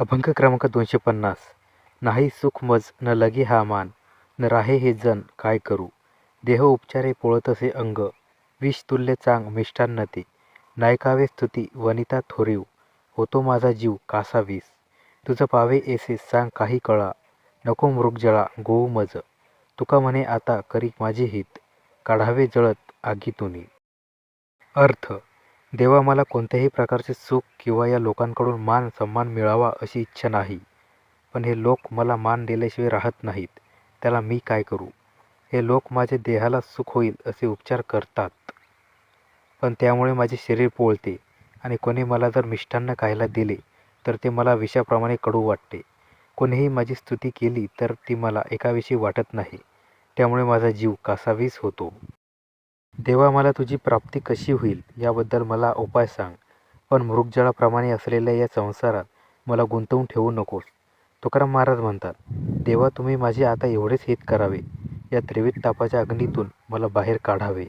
अभंग क्रमांक दोनशे पन्नास. नाही सुख मज न लगे हा मान न राहे हे जन काय करू? देह उपचारे पोळतसे अंग विष तुल्य चांग मिष्टान्न ते नायकावे स्तुती वनिता थोरीव होतो माझा जीव कासा वीस. तुझं पावे एसे सांग काही कळा नको मृगजळा गोऊ मज. तुका म्हणे आता करी माझे हित काढावे जळत आगीतुनी. अर्थ देवा मला कोणत्याही प्रकारचे सुख किंवा या लोकांकडून मान सन्मान मिळावा अशी इच्छा नाही. पण हे लोक मला मान दिल्याशिवाय राहत नाहीत. त्याला मी काय करू? हे लोक माझे देहाला सुख होईल असे उपचार करतात. पण त्यामुळे माझे शरीर पोळते आणि कोणी मला जर मिष्टान्न खायला दिले तर ते मला विषाप्रमाणे कडू वाटते. कोणीही माझी स्तुती केली तर ती मला एकाविषयी वाटत नाही. त्यामुळे माझा जीव कासावीस होतो. देवा मला तुझी प्राप्ती कशी होईल? याबद्दल मला उपाय सांग. पण मृगजळाप्रमाणे असलेल्या या संसारात मला गुंतवून ठेवू नकोस. तुकाराम महाराज म्हणतात देवा तुम्ही माझे आता एवढेच हित करावे. या त्रिविध तापाच्या अग्नीतून मला बाहेर काढावे.